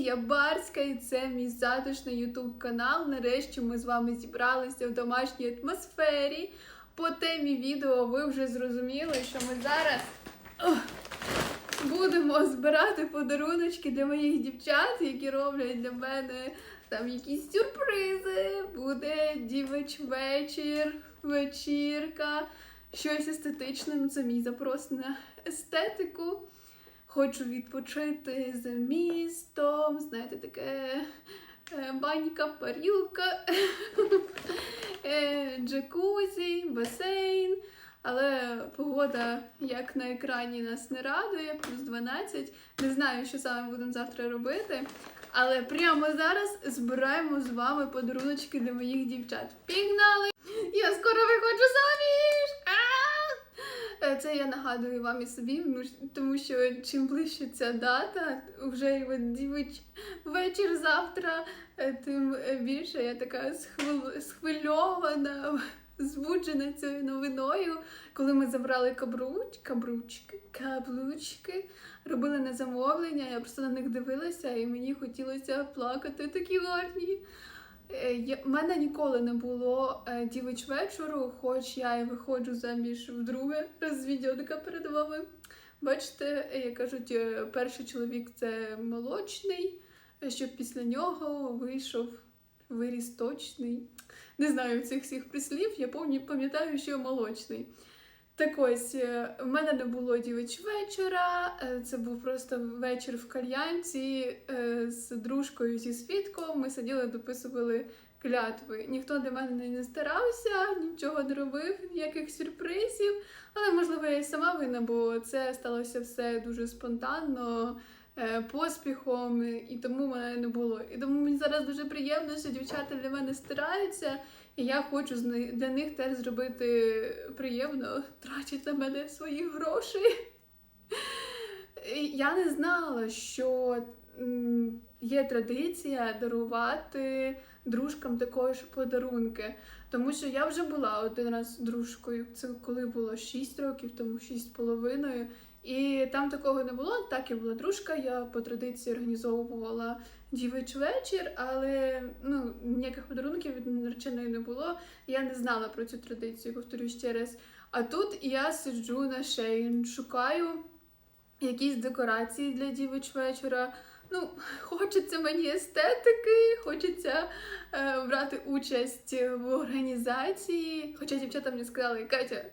я Барська, і це мій затишний ютуб канал. Нарешті ми з вами зібралися в домашній атмосфері. По темі відео ви вже зрозуміли, що ми зараз будемо збирати подаруночки для моїх дівчат, які роблять для мене там якісь сюрпризи. Буде дівич вечір, вечірка, щось естетичне. Ну це мій запрос на естетику. Хочу відпочити за містом, знаєте, таке е, банька, парілка, е, джакузі, басейн. Але погода, як на екрані, нас не радує, плюс 12. Не знаю, що саме будемо завтра робити. Але прямо зараз збираємо з вами подаруночки для моїх дівчат. Пігнали! Я скоро виходжу заміж! Е, Це я нагадую вам і собі, ну, тому що чим ближче ця дата, вже вечір завтра, е, тим е, більше я така схвил- схвильована, збуджена цією новиною. Коли ми забрали кабруч, кабручки, каблучки, робили на замовлення, я просто на них дивилася і мені хотілося плакати такі гарні. Е, В мене ніколи не було е, дівич вечору, хоч я і виходжу заміж вдруге, раз відео така перед вами. Бачите, е, як кажуть, е, перший чоловік це молочний, е, щоб після нього вийшов виріс точний. Не знаю цих всіх прислів, я пам'ятаю, що молочний. Так ось, е, в мене не було дівич вечора, е, це був просто вечір в кальянці е, з дружкою зі свідком. Ми сиділи, дописували клятви. Ніхто для мене не старався, нічого не робив, ніяких сюрпризів. Але можливо я й сама винна, бо це сталося все дуже спонтанно, поспіхом, і тому мене не було. І тому мені зараз дуже приємно, що дівчата для мене стараються. І я хочу для них теж зробити приємно, тратять на мене свої гроші. Я не знала, що є традиція дарувати дружкам також подарунки. Тому що я вже була один раз дружкою. Це коли було 6 років, тому 6 з половиною. І там такого не було. Так, я була дружка, я по традиції організовувала дівич вечір, але ну, ніяких подарунків від нареченої не було. Я не знала про цю традицію, повторю ще раз. А тут я сиджу на шеї, шукаю якісь декорації для дівич вечора. Ну, хочеться мені естетики, хочеться е, брати участь в організації. Хоча дівчата мені сказали, Катя,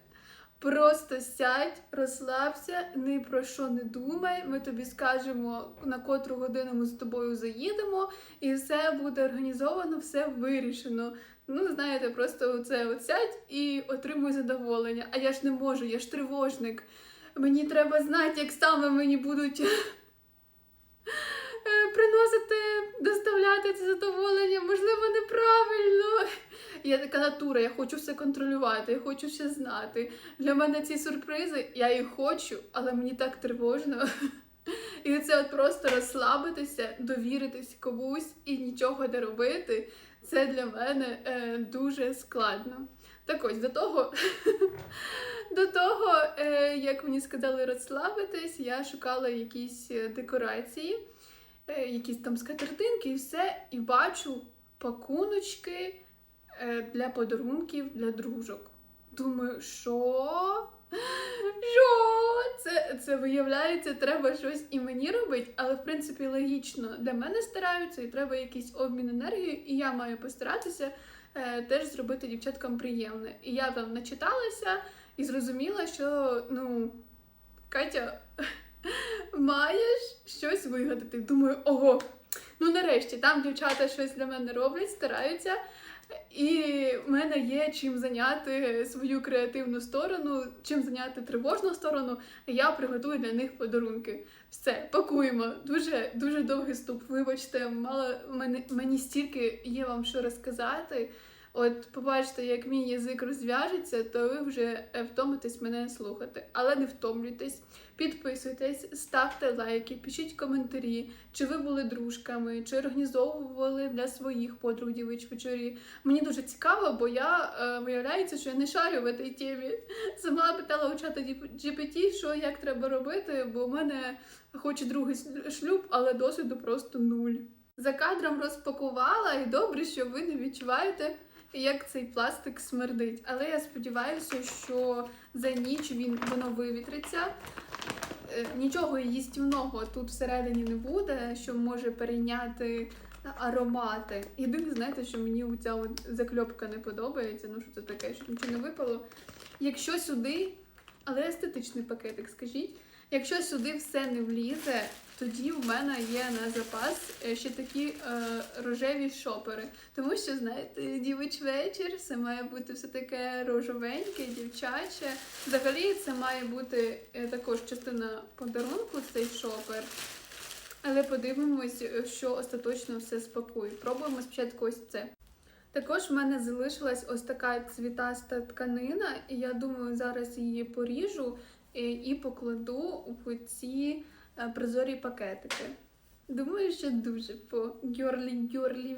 просто сядь, розслабся, ні про що не думай. Ми тобі скажемо, на котру годину ми з тобою заїдемо, і все буде організовано, все вирішено. Ну, знаєте, просто це от сядь і отримуй задоволення. А я ж не можу, я ж тривожник. Мені треба знати, як саме мені будуть е, приносити, доставляти це задоволення, можливо, неправильно. Я така натура, я хочу все контролювати, я хочу все знати. Для мене ці сюрпризи, я їх хочу, але мені так тривожно. І це от просто розслабитися, довіритись комусь і нічого не робити. Це для мене е, дуже складно. Так ось до того, до того, е, як мені сказали розслабитись, я шукала якісь е, декорації, е, якісь там скатертинки і все, і бачу пакуночки для подарунків для дружок. Думаю, що? Що? Це, це виявляється, треба щось і мені робити, але в принципі логічно для мене стараються, і треба якийсь обмін енергією, і я маю постаратися е, теж зробити дівчаткам приємне. І я там начиталася і зрозуміла, що ну, Катя, маєш щось вигадати. Думаю, ого, ну нарешті там дівчата щось для мене роблять, стараються. І в мене є чим зайняти свою креативну сторону, чим зайняти тривожну сторону. Я приготую для них подарунки. Все, пакуємо. Дуже дуже довгий ступ. Вибачте, мало мені, мені стільки є вам що розказати. От побачите, як мій язик розв'яжеться, то ви вже втомитесь мене слухати. Але не втомлюйтесь, підписуйтесь, ставте лайки, пишіть коментарі, чи ви були дружками, чи організовували для своїх подруг дівич вечорі. Мені дуже цікаво, бо я е, виявляється, що я не шарю в цій темі. Сама питала у чата GPT, що як треба робити, бо в мене хоч і другий шлюб, але досвіду просто нуль. За кадром розпакувала, і добре, що ви не відчуваєте, як цей пластик смердить. Але я сподіваюся, що за ніч він воно вивітриться. Е, Нічого їстівного тут всередині не буде, що може перейняти аромати. Єдине, знаєте, що мені ця закльопка не подобається. Ну що це таке, що нічого не випало. Якщо сюди, але естетичний пакетик, скажіть. Якщо сюди все не влізе, тоді в мене є на запас е, ще такі е, рожеві шопери. Тому що, знаєте, дівич вечір, все має бути все таке рожовеньке, дівчаче. Взагалі, це має бути е, також частина подарунку, цей шопер. Але подивимось, е, що остаточно все спакує. Пробуємо спочатку ось це. Також в мене залишилась ось така цвітаста тканина, і я думаю, зараз її поріжу і покладу в ці прозорі пакетики. Думаю, що дуже по гьорлі-гьорлі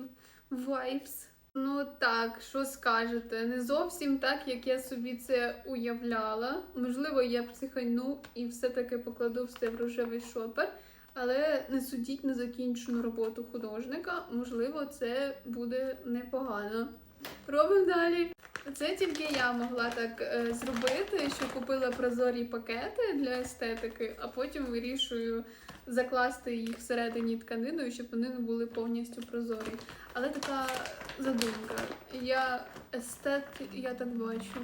vibes. Ну так, що скажете? Не зовсім так, як я собі це уявляла. Можливо, я психайну і все-таки покладу все в рожевий шопер. Але не судіть на закінчену роботу художника. Можливо, це буде непогано. Робимо далі. Це тільки я могла так е, зробити, що купила прозорі пакети для естетики, а потім вирішую закласти їх всередині тканиною, щоб вони не були повністю прозорі. Але така задумка. Я естет, я так бачу.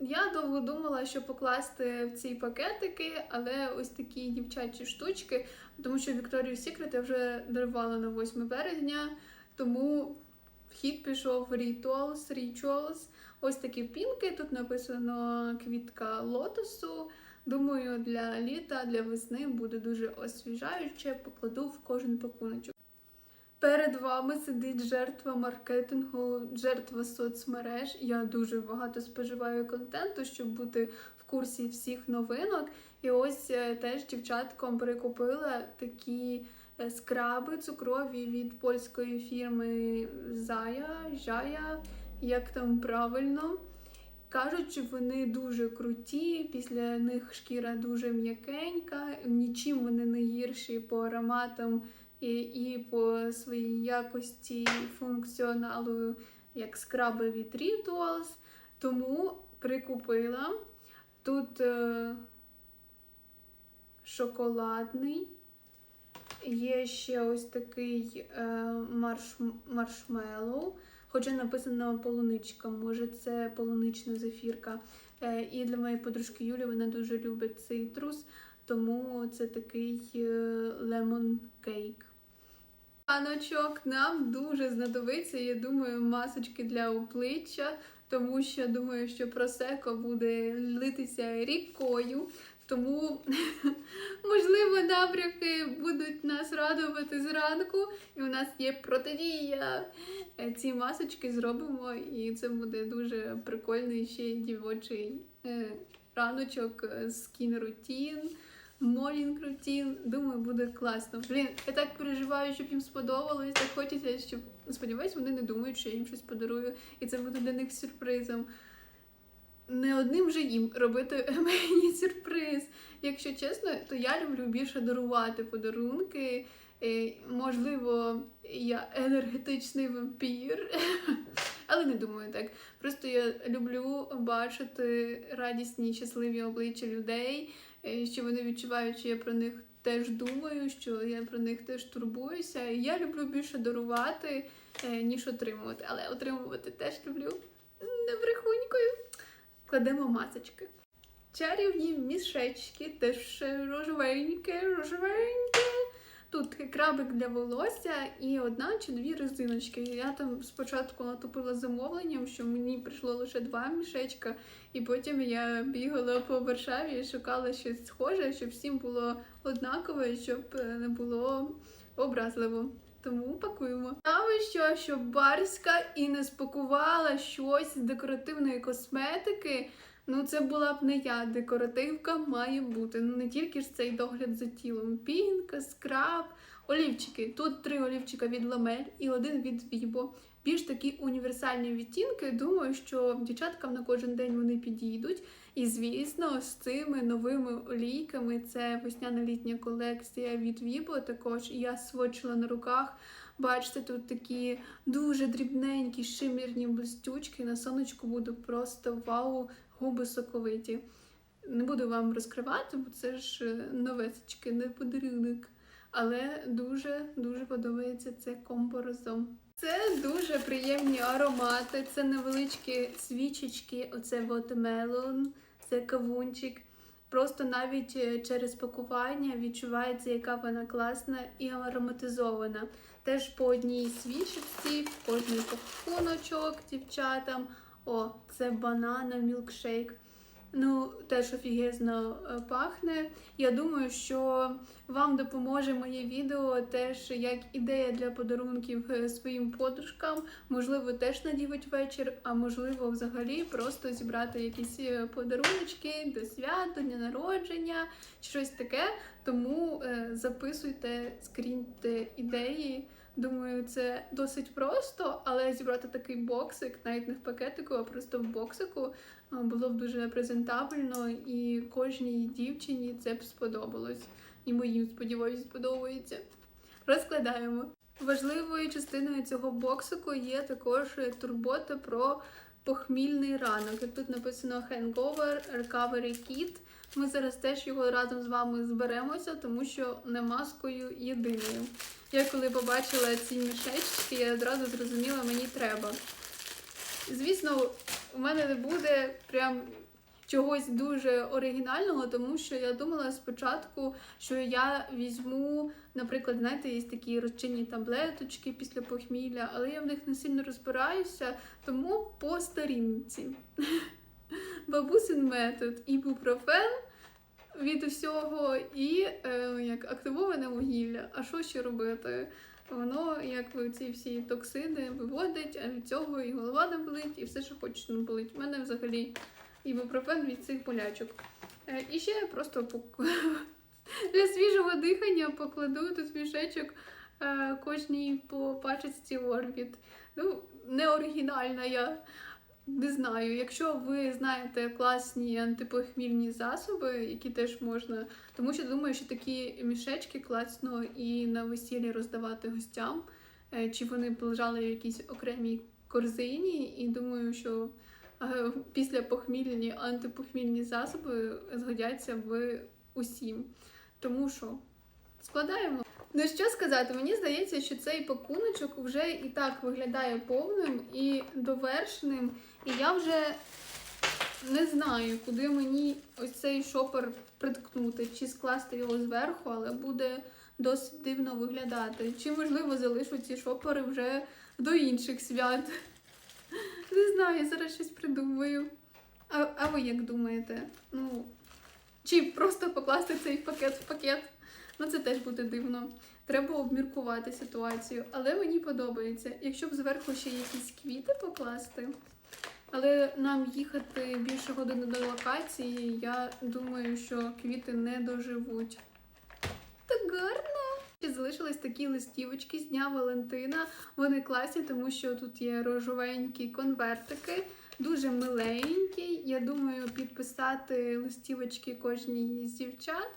Я довго думала, що покласти в ці пакетики, але ось такі дівчачі штучки, тому що Victoria's Secret я вже дарувала на 8 березня, тому вхід пішов в Rituals, Rituals. Ось такі пінки. Тут написано квітка лотосу. Думаю, для літа, для весни буде дуже освіжаюче. Покладу в кожен пакуночок. Перед вами сидить жертва маркетингу, жертва соцмереж. Я дуже багато споживаю контенту, щоб бути в курсі всіх новинок. І ось е, теж дівчаткам прикупила такі е, скраби цукрові від польської фірми Зая, Жая, як там правильно. Кажуть, що вони дуже круті, після них шкіра дуже м'якенька, нічим вони не гірші по ароматам і, і по своїй якості функціоналу, як скраби від Rituals. Тому прикупила. Тут е, шоколадний. Є ще ось такий е, марш, маршмеллоу, хоча написано полуничка, може це полунична зефірка. Е, і для моєї подружки Юлі вона дуже любить цитрус, тому це такий лемон кейк. Раночок нам дуже знадобиться, я думаю, масочки для обличчя, тому що думаю, що просеко буде литися рікою. Тому, можливо, набряки будуть нас радувати зранку, і у нас є протидія. Е, Ці масочки зробимо, і це буде дуже прикольний ще дівочий е, раночок, скін рутін. Morning рутін. Думаю, буде класно. Блін, я так переживаю, щоб їм сподобалось. Так хочеться, щоб сподіваюсь, вони не думають, що я їм щось подарую, і це буде для них сюрпризом. Не одним же їм робити мені сюрприз. Якщо чесно, то я люблю більше дарувати подарунки. Е, Можливо, я енергетичний вампір, але не думаю так. Просто я люблю бачити радісні, щасливі обличчя людей, е, що вони відчувають, що я про них теж думаю, що я про них теж турбуюся. Я люблю більше дарувати, е, ніж отримувати. Але отримувати теж люблю не брехунькою. Кладемо масочки. Чарівні мішечки, теж рожевеньке, рожевеньке. Тут крабик для волосся і одна чи дві резиночки. Я там спочатку натопила замовленням, що мені прийшло лише два мішечка, і потім я бігала по Варшаві і шукала щось схоже, щоб всім було однакове, щоб е, не було образливо. Тому пакуємо. Цікаво, що, що Барська і не спакувала щось з декоративної косметики. Ну, це була б не я. Декоративка має бути. Ну не тільки ж цей догляд за тілом. Пінка, скраб, олівчики. Тут три олівчика від Ламель і один від Вібо. Більш такі універсальні відтінки. Думаю, що дівчаткам на кожен день вони підійдуть. І звісно, з цими новими олійками це весняна літня колекція від Вібо. Також я свочила на руках. Бачите, тут такі дуже дрібненькі шимірні блистючки. На сонечку буде просто вау, губи соковиті. Не буду вам розкривати, бо це ж е, новесечки, не подарунок. Але дуже дуже подобається це комбо разом. Це дуже приємні аромати, це невеличкі свічечки, оце watermelon, це кавунчик. Просто навіть е, через пакування відчувається, яка вона класна і ароматизована. Теж по одній свічечці, кожний пакуночок дівчатам. О, це банана мілкшейк. Ну, теж офігезно е, пахне. Я думаю, що вам допоможе моє відео теж як ідея для подарунків е, своїм подружкам. Можливо, теж надівать вечір, а можливо, взагалі просто зібрати якісь е, подаруночки до свят, до дня народження щось таке. Тому записуйте, скріньте ідеї. Думаю, це досить просто, але зібрати такий боксик, навіть не в пакетику, а просто в боксику, було б дуже презентабельно, і кожній дівчині це б сподобалось. І моїм, сподіваюся, сподобається. Розкладаємо. Важливою частиною цього боксику є також турбота про похмільний ранок. Як тут написано Hangover Recovery Kit. Ми зараз теж його разом з вами зберемося, тому що не маскою єдиною. Я коли побачила ці мішечки, я одразу зрозуміла, мені треба. Звісно, у мене не буде прям чогось дуже оригінального, тому що я думала спочатку, що я візьму, наприклад, знаєте, є такі розчинні таблеточки після похмілля, але я в них не сильно розбираюся, тому по старінці. Бабусин метод, ібупрофен від усього і е, як активоване вугілля. А що ще робити? Воно, як ви ці всі токсини виводить, а від цього і голова не болить, і все, що хочете, не болить. У мене взагалі ібупрофен від цих болячок. Е, і ще я просто для свіжого дихання покладу тут мішечок е, кожній по пачечці Орбіт. Ну, не оригінальна я. Не знаю, якщо ви знаєте класні антипохмільні засоби, які теж можна, тому що думаю, що такі мішечки класно і на весіллі роздавати гостям, е, чи вони б лежали в якійсь окремій корзині, і думаю, що е, після похмільні антипохмільні засоби згодяться в усім. Тому що складаємо. Ну що сказати, мені здається, що цей пакуночок вже і так виглядає повним і довершеним. І я вже не знаю, куди мені ось цей шопер приткнути, чи скласти його зверху, але буде досить дивно виглядати. Чи можливо залишу ці шопери вже до інших свят. Не знаю, зараз щось придумаю. А, а ви як думаєте? Ну, чи просто покласти цей пакет в пакет? Ну, це теж буде дивно. Треба обміркувати ситуацію, але мені подобається. Якщо б зверху ще якісь квіти покласти, але нам їхати більше години до локації, я думаю, що квіти не доживуть. Так гарно! Ще залишились такі листівочки з Дня Валентина. Вони класні, тому що тут є рожовенькі конвертики, дуже миленькі. Я думаю, підписати листівочки кожній з дівчат.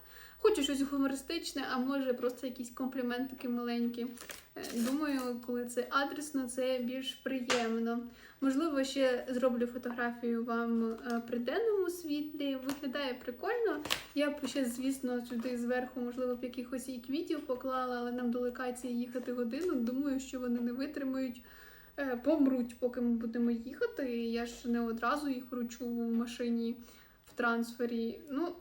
Хочу щось гумористичне, а може просто якісь компліментики маленькі. Е, Думаю, коли це адресно, це більш приємно. Можливо, ще зроблю фотографію вам е, при денному світлі. Виглядає прикольно. Я б ще, звісно, сюди зверху, можливо, б якихось і квітів поклала, але нам до локації їхати годину. Думаю, що вони не витримають, е, помруть, поки ми будемо їхати. Я ж не одразу їх вручу в машині в трансфері. Ну,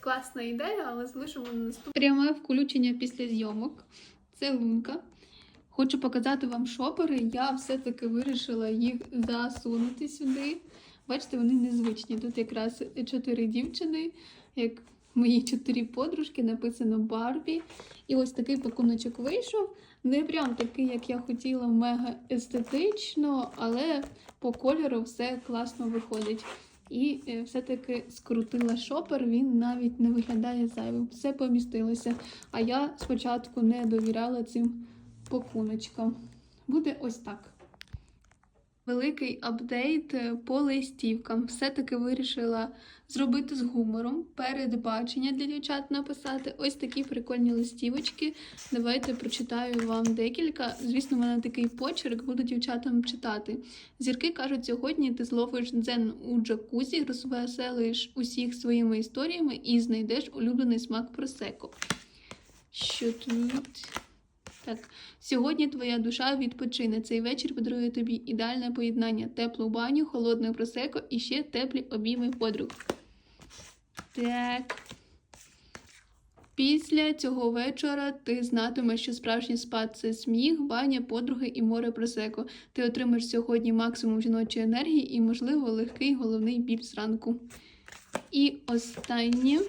класна ідея, але залишимо на наступне. Пряме включення після зйомок. Це лунка. Хочу показати вам шопери. Я все-таки вирішила їх засунути сюди. Бачите, вони незвичні. Тут якраз чотири дівчини, як мої чотири подружки, написано Барбі. І ось такий пакуночок вийшов. Не прям такий, як я хотіла, мега естетично, але по кольору все класно виходить. І е, все-таки скрутила шопер, він навіть не виглядає зайвим. Все помістилося. А я спочатку не довіряла цим пакуночкам. Буде ось так. Великий апдейт е, по листівкам. Все-таки вирішила зробити з гумором передбачення для дівчат написати. Ось такі прикольні листівочки. Давайте прочитаю вам декілька. Звісно, в мене такий почерк, буду дівчатам читати. Зірки кажуть, сьогодні ти зловиш дзен у джакузі, розвеселиш усіх своїми історіями і знайдеш улюблений смак просеко. Що тут? Так, сьогодні твоя душа відпочине. Цей вечір подарує тобі ідеальне поєднання теплу баню, холодне просеко і ще теплі обійми подруг. Так. Після цього вечора ти знатимеш, що справжній спад це сміх, баня, подруги і море просеко. Ти отримаєш сьогодні максимум жіночої енергії і, можливо, легкий головний біль зранку. І останнє.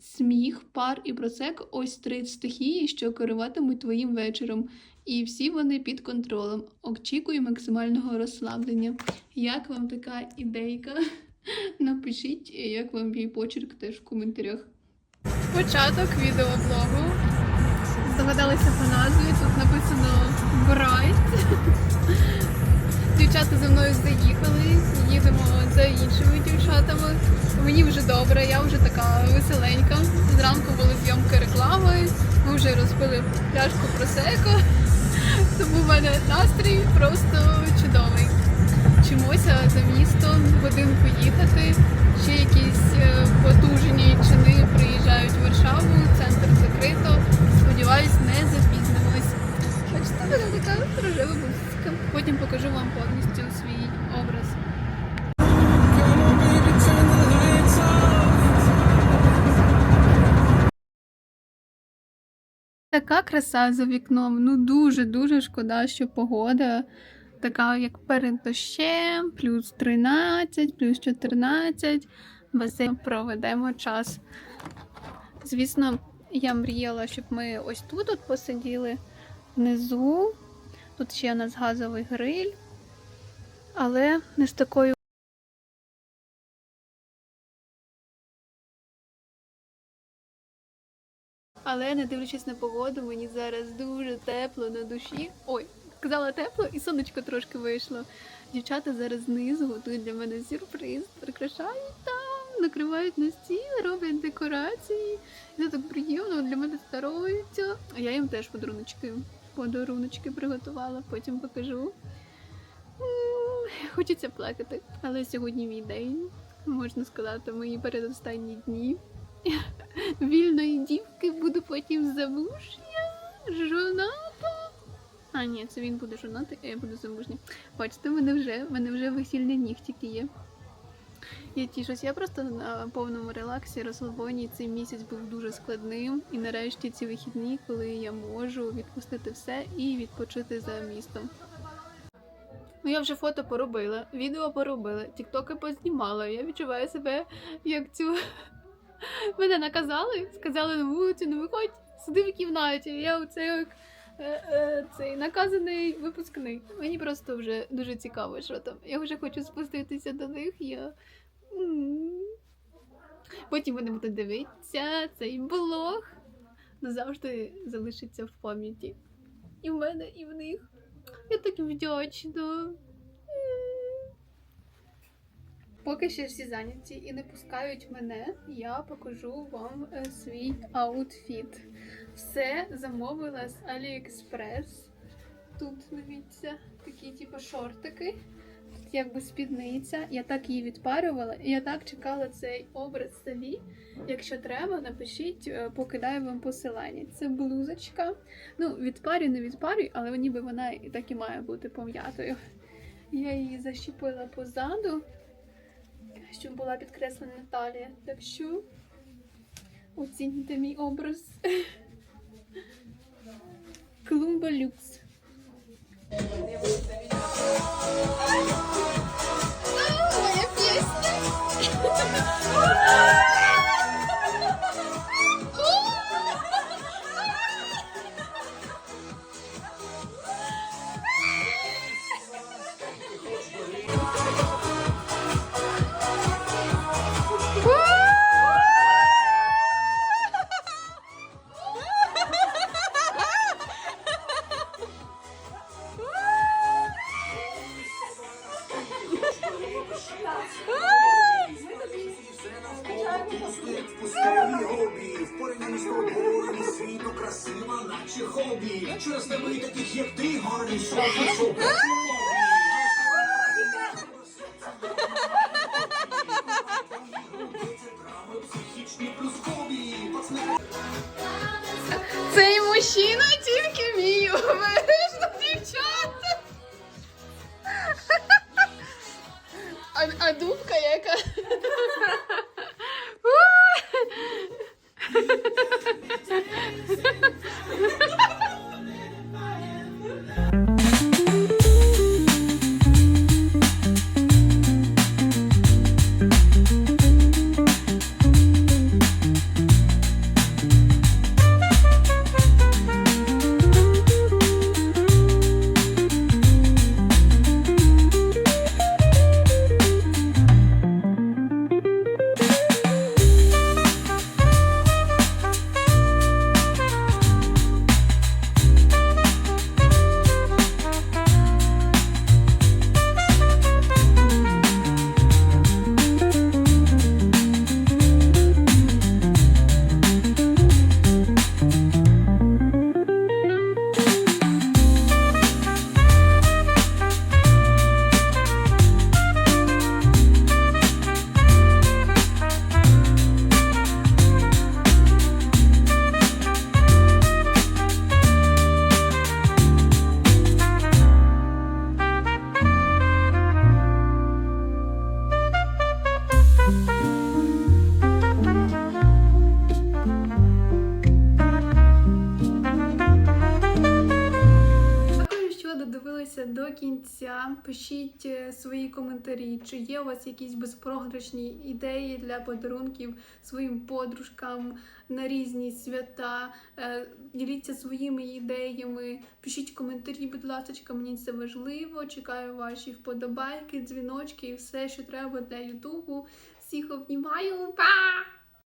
Сміх, пар і просек ось три стихії, що керуватимуть твоїм вечором. І всі вони під контролем. Очікую максимального розслаблення. Як вам така ідейка? Напишіть, як вам мій почерк теж в коментарях. Початок відеоблогу. Здогадалися по назві. Тут написано Брайт. Дівчата за мною заїхали, їдемо за іншими дівчатами. Мені вже добре, я вже така веселенька. Зранку були зйомки реклами, ми вже розпили пляшку просеко, тому в мене настрій просто чудовий. Вчимося за містом годинку їхати. Ще якісь е, потужні чини приїжджають в Варшаву, центр закрито. Сподіваюсь, не запізнимось. Бачите, в мене така рожева бусика. Потім покажу вам повністю свій образ. Така краса за вікном. Ну дуже-дуже шкода, що погода така, як перед дощем, плюс 13, плюс 14. Басейн проведемо час. Звісно, я мріяла, щоб ми ось тут от посиділи внизу. Тут ще у нас газовий гриль, але не з такою. Але не дивлячись на погоду, мені зараз дуже тепло на душі. Ой, сказала тепло, і сонечко трошки вийшло. Дівчата зараз знизу готують для мене сюрприз, прикрашають там, накривають на стіл, роблять декорації. Це так приємно для мене стараються. А я їм теж подаруночки, подаруночки приготувала, потім покажу. Хочеться плакати, але сьогодні мій день, можна сказати, мої передостанні дні. Вільної дівки буду потім замужня, жоната. А, ні, це він буде жонатий, а я буду замужня. Бачите, в мене вже, в мене вже весільні нігтики є. Я тішусь, я просто на повному релаксі, розслабоні. Цей місяць був дуже складним. І нарешті ці вихідні, коли я можу відпустити все і відпочити за містом. Ну, я вже фото поробила, відео поробила, тіктоки познімала. Я відчуваю себе як цю. Мене наказали, сказали на вулицю, не виходь, сиди в кімнаті. Я оце як цей наказаний випускник. Мені просто вже дуже цікаво, що там. Я вже хочу спуститися до них. Я... Потім вони будуть дивитися цей блог. Назавжди залишиться в пам'яті. І в мене, і в них. Я так вдячна. Поки ще всі зайняті і не пускають мене, я покажу вам е, свій аутфіт. Все замовила з AliExpress. Тут дивіться такі типу шортики. Тут якби спідниця. Я так її відпарювала, і я так чекала цей образ собі. Якщо треба, напишіть, е, покидаю вам посилання. Це блузочка. Ну, відпарю, не відпарю, але ніби вона і так і має бути пом'ятою. Я її защепила позаду щоб була підкреслена талія. Так що оцінюйте мій образ. Клумба люкс. Моя пісня. Мужчина тільки мій Пишіть е, свої коментарі, чи є у вас якісь безпрограшні ідеї для подарунків своїм подружкам на різні свята. Е, Діліться своїми ідеями. Пишіть коментарі, будь ласка, мені це важливо. Чекаю ваші вподобайки, дзвіночки і все, що треба для Ютубу. Всіх обнімаю. Па!